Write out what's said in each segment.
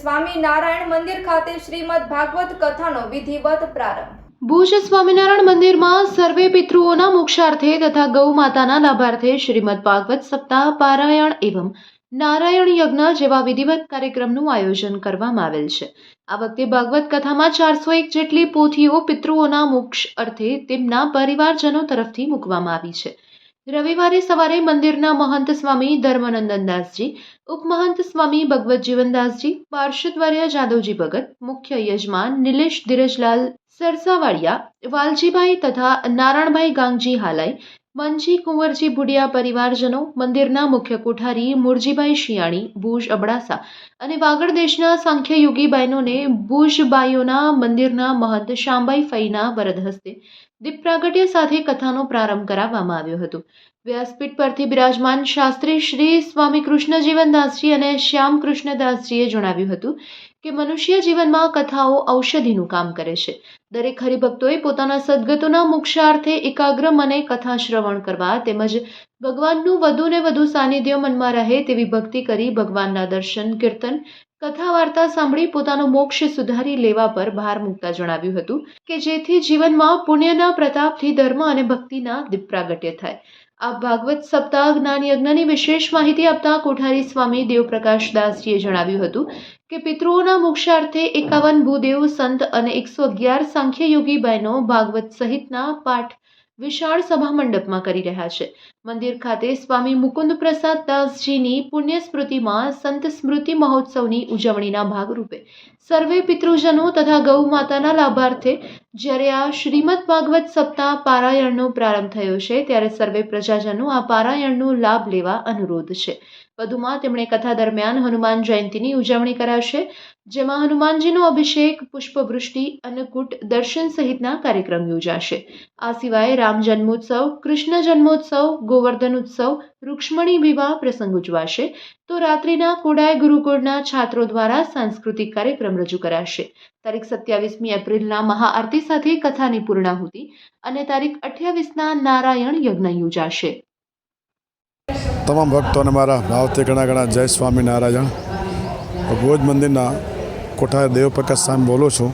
સ્વામિનારાયણ મંદિર ખાતે શ્રીમદ ભાગવત કથાનો વિધિવત પ્રારંભ. ભુજ સ્વામિનારાયણ મંદિરમાં સર્વે પિતૃઓના મોક્ષાર્થે તથા ગૌ માતાના લાભાર્થે શ્રીમદ ભાગવત સપ્તાહ પારાયણ એવં નારાયણ યજ્ઞ જેવા વિધિવત કાર્યક્રમનું આયોજન કરવામાં આવેલ છે. આ વખતે ભાગવત કથામાં ચારસો એક જેટલી પોથીઓ પિતૃઓના મોક્ષ અર્થે તેમના પરિવારજનો તરફથી મૂકવામાં આવી છે. રવિવારે સવારે મંદિરના મહંત સ્વામી ધર્મનંદનદાસજી, ઉપમહંત સ્વામી ભગવત જીવનદાસજી પાર્ષદવર્ય જાદવજી ભગત, મુખ્ય યજમાન નિલેશ ધીરજલાલ સરસાવાડિયા, વાલજીભાઈ તથા નારાયણભાઈ ગાંગજી હાલાઈ મંજી કુંવરજી ભુડિયા પરિવારજનો, મંદિરના મુખ્ય કોઠારી મુરજીભાઈ શિયાણી ભુજ અબડાસા અને વાગડ દેશના સાંખ્યયુગી બહેનોને ભુજબાઈઓના મંદિરના મહંત શાંબાઈ ફઈના વરદ હસ્તે દીપ પ્રાગટ્ય સાથે કથાનો પ્રારંભ કરાવવામાં આવ્યો હતો. વ્યાસપીઠ પરથી બિરાજમાન શાસ્ત્રી શ્રી સ્વામી કૃષ્ણ જીવનદાસજી અને શ્યામ કૃષ્ણદાસજીએ જણાવ્યું હતું કે મનુષ્ય જીવનમાં કથાઓ ઔષધિનું કામ કરે છે. દરેક હરિભક્તોએ પોતાના સદગતોના મોક્ષાર્થે એકાગ્ર મને કથા શ્રવણ કરવા તેમજ ભગવાનનું વધુ ને વધુ સાનિધ્ય મનમાં રહે તેવી ભક્તિ કરી ભગવાનના દર્શન, કીર્તન કથા વાર્તા સાંભળી પોતાનો મોક્ષ સુધારી લેવા પર ભાર મૂકતા જણાવ્યું હતું કે જેથી જીવનમાં પુણ્યના પ્રતાપથી ધર્મ અને ભક્તિના દીપ પ્રાગટ્ય થાય. આ ભાગવત સપ્તાહ જ્ઞાન યજ્ઞની વિશેષ માહિતી આપતા કોઠારી સ્વામી દેવપ્રકાશ દાસજીએ જણાવ્યું હતું કે પિતૃઓના મોક્ષાર્થે એકાવન ભૂદેવ સંત અને એકસો અગિયાર સાંખ્ય યોગી બહેનો ભાગવત સહિતના પાઠ વિશાળ સભા મંડપમાં કરી રહ્યા છે. મંદિર ખાતે સ્વામી મુકુંદ પ્રસાદ દાસજીની પુણ્ય સ્મૃતિમાં સંત સ્મૃતિ મહોત્સવની ઉજવણીના ભાગરૂપે સર્વે પિતૃજનો તથા ગૌ માતાના લાભાર્થે જ્યારે આ શ્રીમદ ભાગવત સપ્તાહ પારાયણનો પ્રારંભ થયો છે, ત્યારે સર્વે પ્રજાજનો આ પારાયણનો લાભ લેવા અનુરોધ છે. વધુમાં તેમણે કથા દરમિયાન હનુમાન જયંતીની ઉજવણી કરાશે જેમાં હનુમાનજીનો અભિષેક, પુષ્પવૃષ્ટિ, અન્નકૂટ, દર્શન સહિતના કાર્યક્રમ યોજાશે. આ સિવાય રામ જન્મોત્સવ, કૃષ્ણ જન્મોત્સવ, ગોવર્ધન ઉત્સવ રૂક્ષ્મણી વિવાહ પ્રસંગ ઉજવાશે. તો રાત્રિના કોડાય ગુરુકુળના છાત્રો દ્વારા સાંસ્કૃતિક કાર્યક્રમ રજૂ કરાશે. તારીખ સત્યાવીસમી એપ્રિલના મહાઆરતી સાથે કથાની પૂર્ણાહુતિ અને તારીખ અઠ્યાવીસના નારાયણ યજ્ઞ યોજાશે. તમામ ભક્તોને મારા ભાવથી ઘણા ઘણા જય સ્વામી નારાયણ. ભોજ મંદિરના કોઠાર દેવપ્રકાશ સામે બોલું છું.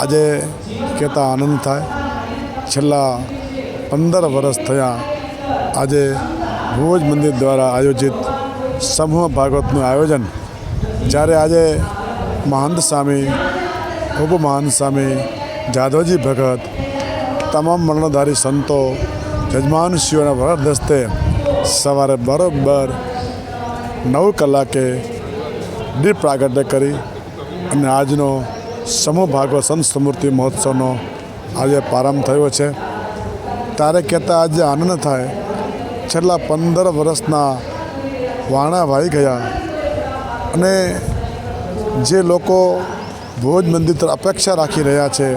આજે કહેતા આનંદ થાય. છેલ્લા પંદર વર્ષ થયા આજે ભુજ મંદિર દ્વારા આયોજિત સમૂહ ભાગવતનું આયોજન, જ્યારે આજે મહંત સ્વામી ઉપમહંત સ્વામી જાદવજી ભગત, તમામ મરણધારી સંતો, યજમાનશ્રીઓના વરદ હસ્તે સવારે બરોબર નવ કલાકે દીપ પ્રાગટ્ય કરી અને આજનો સમૂહ ભાગવત સંત સ્મૃતિ મહોત્સવનો આજે પ્રારંભ થયો છે. ત્યારે કહેતા આજે આનંદ થાય છેલ્લા પંદર વર્ષના વાણા વાઈ ગયા અને જે લોકો ભોજ મંદિર તરફ અપેક્ષા રાખી રહ્યા છે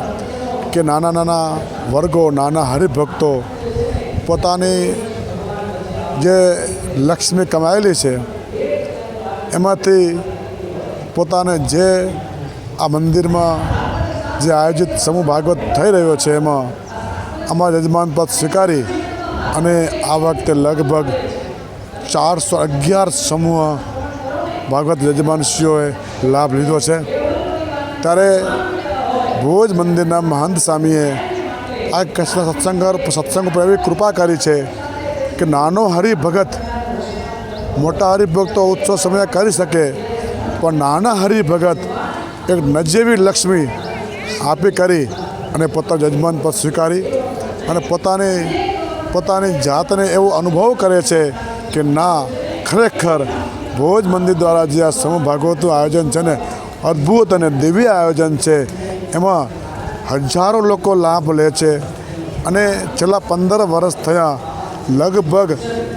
કે નાના નાના વર્ગો, નાના હરિભક્તો પોતાની જે લક્ષ્મી કમાયેલી છે, એમાંથી પોતાને જે આ મંદિરમાં જે આયોજિત સમૂહ ભાગવત થઈ રહ્યો છે, એમાં અમારા યજમાન પદ સ્વીકારી અને આ વખતે લગભગ ચારસો અગિયાર સમૂહ ભાગવત યજમાનશ્રીઓએ લાભ લીધો છે. ત્યારે ભોજ મંદિરના મહંત સ્વામીએ આ કચ્છના સત્સંગ સત્સંગ પર એવી કૃપા કરી છે કે નાનો હરિભગત મોટા હરિભક્તો ઉત્સવ સમય કરી શકે, પણ નાના હરિભગત એક નજીવી લક્ષ્મી આપી કરી અને પોતાનું યજમાન પદ સ્વીકારી અને પોતાની પોતાની જાતને એવો અનુભવ કરે છે કે ના, ખરેખર ભોજ મંદિર દ્વારા જે આ સમૂહ ભાગવતનું આયોજન છે ને, અદ્ભુત અને દિવ્ય આયોજન છે, એમાં હજારો લોકો લાભ લે છે. અને છેલ્લા પંદર વર્ષ થયા, લગભગ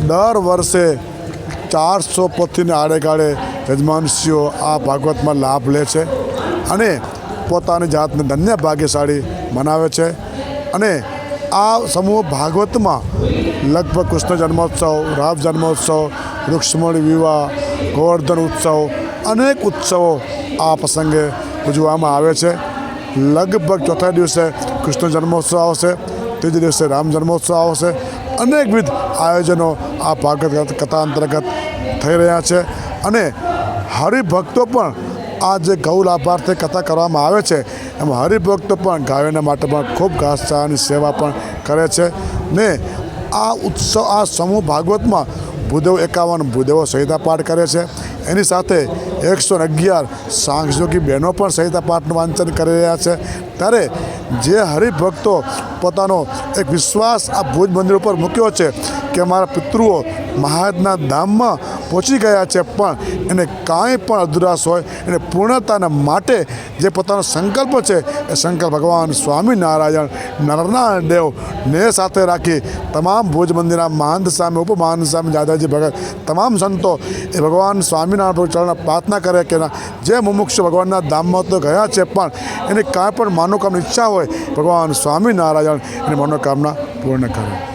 દર વર્ષે ચારસો પોથીને આડેગાળે યજમાનશ્રીઓ આ ભાગવતમાં લાભ લે છે અને પોતાની જાતને ધન્ય ભાગ્યશાળી મનાવે છે. અને આ સમૂહ ભાગવતમાં લગભગ કૃષ્ણ જન્મોત્સવ, રામ જન્મોત્સવ, રૂક્ષ્મણી વિવાહ, ગોવર્ધન ઉત્સવ, અનેક ઉત્સવો આ પ્રસંગે ઉજવવામાં આવે છે. લગભગ ચોથા દિવસે કૃષ્ણ જન્મોત્સવ આવશે, ત્રીજે દિવસે રામ જન્મોત્સવ આવશે. અનેકવિધ આયોજનો આ ભાગવત કથા અંતર્ગત થઈ રહ્યા છે. અને હરિભક્તો પણ આ જે ગૌ લાભાર્થે કથા કરવામાં આવે છે, એમાં હરિભક્તો પણ ગાયોના માટે પણ ખૂબ ઘાસચારાની સેવા પણ કરે છે ને આ ઉત્સવ, આ સમૂહ ભાગવતમાં ભૂદેવ એકાવન ભૂદેવો સંહિતા પાઠ કરે છે. એની સાથે એકસો અગિયાર સાંખયોગી બહેનો પણ સંહિતા પાઠનું વાંચન કરી રહ્યા છે. ત્યારે જે હરિભક્તો પોતાનો એક વિશ્વાસ આ ભુજ મંદિર ઉપર મૂક્યો છે કે મારા પિતૃઓ મહારાજના ધામમાં પહોંચી ગયા છે પણ એને કાંઈ પણ અધુરાશ હોય, એને પૂર્ણતાના માટે જે પોતાનો સંકલ્પ છે, એ સંકલ્પ ભગવાન સ્વામિનારાયણ નરનારાયણ દેવ ને સાથે રાખી તમામ ભુજ મંદિરના મહંત સામે ઉપમહંત સામે દાદાજી ભગત, તમામ સંતો એ ભગવાન સ્વામિનારાયણ પ્રભુ ચરણ પ્રાર્થના કરે કે જે મુમુક્ષ ભગવાનના ધામમાં તો ગયા છે પણ એની કાંઈ પણ મનોકામની, ઈચ્છા હોય, ભગવાન સ્વામિનારાયણ એની મનોકામના પૂર્ણ કરે.